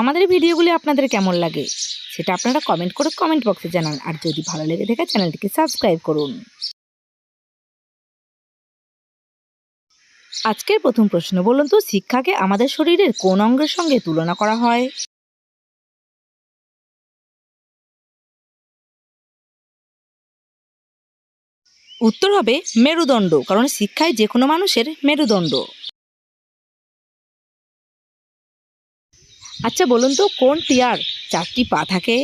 আমাদের ভিডিওগুলি আপনাদের কেমন লাগে সেটা আপনারা কমেন্ট করে কমেন্ট বক্সে জানান। আর যদি ভালো লেগে থাকে চ্যানেলটিকে সাবস্ক্রাইব করুন। আজকের প্রথম প্রশ্ন বলুন তো, শিক্ষাকে আমাদের শরীরের কোন অঙ্গের সঙ্গে তুলনা করা হয়? উত্তর হবে মেরুদণ্ড, কারণ শিক্ষায় যে কোনো মানুষের মেরুদণ্ড। আচ্ছা বলুন তো, কোন টিয়ার চারটি পা থাকে?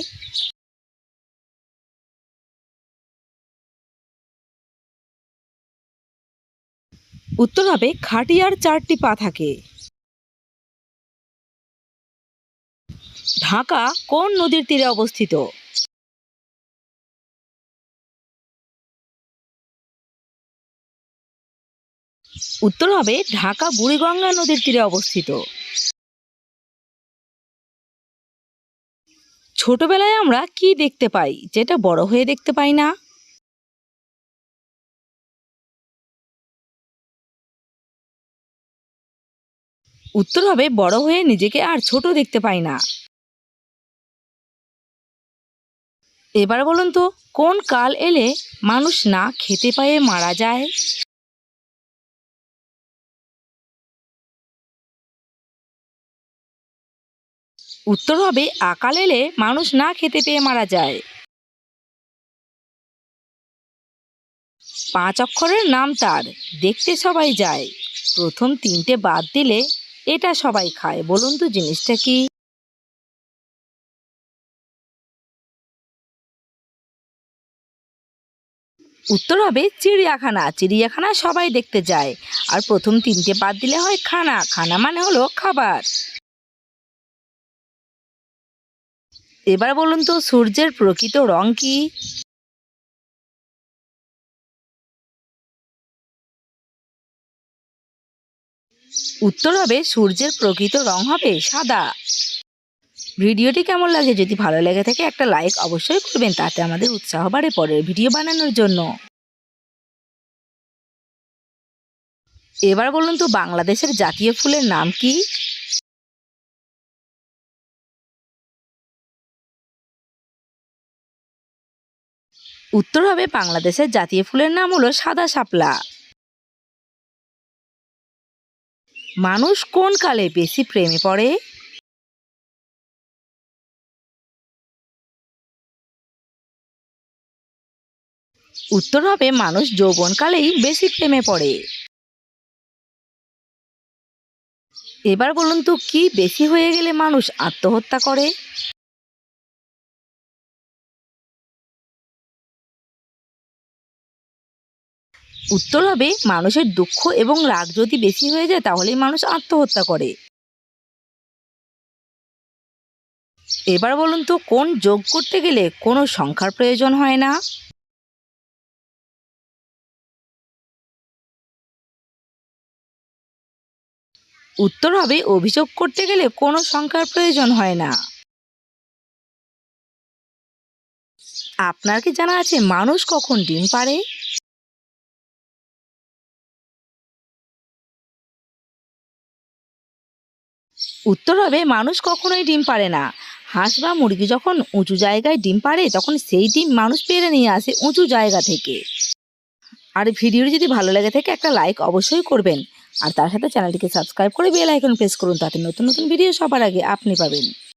উত্তর হবে, খাটিয়ার চারটি পা থাকে। ঢাকা কোন নদীর তীরে অবস্থিত? উত্তর হবে, ঢাকা বুড়িগঙ্গা নদীর তীরে অবস্থিত। ছোটবেলায় আমরা কি দেখতে পাই যেটা বড় হয়ে দেখতে পাই না? উত্তর হবে, বড় হয়ে নিজেকে আর ছোট দেখতে পাই না। এবার বলুন তো, কোন কাল এলে মানুষ না খেতে পায়ে মারা যায়? উত্তর হবে, আকাল এলে মানুষ না খেতে পেয়ে মারা যায়। পাঁচ অক্ষরের নাম তার, দেখতে সবাই যায়। প্রথম তিনটে বাদ দিলে এটা সবাই খায়। বলুন তো জিনিসটা কি? উত্তর হবে, চিড়িয়াখানা। চিড়িয়াখানা সবাই দেখতে যায়। আর প্রথম তিনটে বাদ দিলে হয় খানা। খানা মানে হলো খাবার। এবার বলুন তো, সূর্যের প্রকৃত রং কি? উত্তর হবে, সূর্যের প্রকৃত রং হবে সাদা। ভিডিওটি কেমন লাগে, যদি ভালো লেগে থাকে একটা লাইক অবশ্যই করবেন, তাতে আমাদের উৎসাহ বাড়ে পরের ভিডিও বানানোর জন্য। এবার বলুন তো, বাংলাদেশের জাতীয় ফুলের নাম কি? উত্তর হবে বাংলাদেশের জাতীয় ফুলের নাম হলো সাদা শাপলা। মানুষ কোন কালে বেশি প্রেমে পড়ে? উত্তর হবে মানুষ যৌবনকালেই বেশি প্রেমে পড়ে। এবার বলুন তো, কি বেশি হয়ে গেলে মানুষ আত্মহত্যা করে? উত্তর হবে, মানুষের দুঃখ এবং রাগ যদি বেশি হয়ে যায়, তাহলেই মানুষ আত্মহত্যা করে। এবার বলুন তো, কোন যোগ করতে গেলে কোনো সংখ্যার প্রয়োজন হয় না? উত্তর হবে, অভিযোগ করতে গেলে কোনো সংখ্যার প্রয়োজন হয় না। আপনার কি জানা আছে, মানুষ কখন ডিম পাড়ে? উত্তর হবে, মানুষ কখনোই ডিম পারে না। হাঁস বা মুরগি যখন উঁচু জায়গায় ডিম পারে, তখন সেই ডিম মানুষ পেরে নিয়ে আসে উঁচু জায়গা থেকে। আর ভিডিওটি যদি ভালো লাগে থাকে, একটা লাইক অবশ্যই করবেন। আর তার সাথে চ্যানেলটিকে সাবস্ক্রাইব করে বেল আইকন প্রেস করুন, তাতে নতুন নতুন ভিডিও সবার আগে আপনি পাবেন।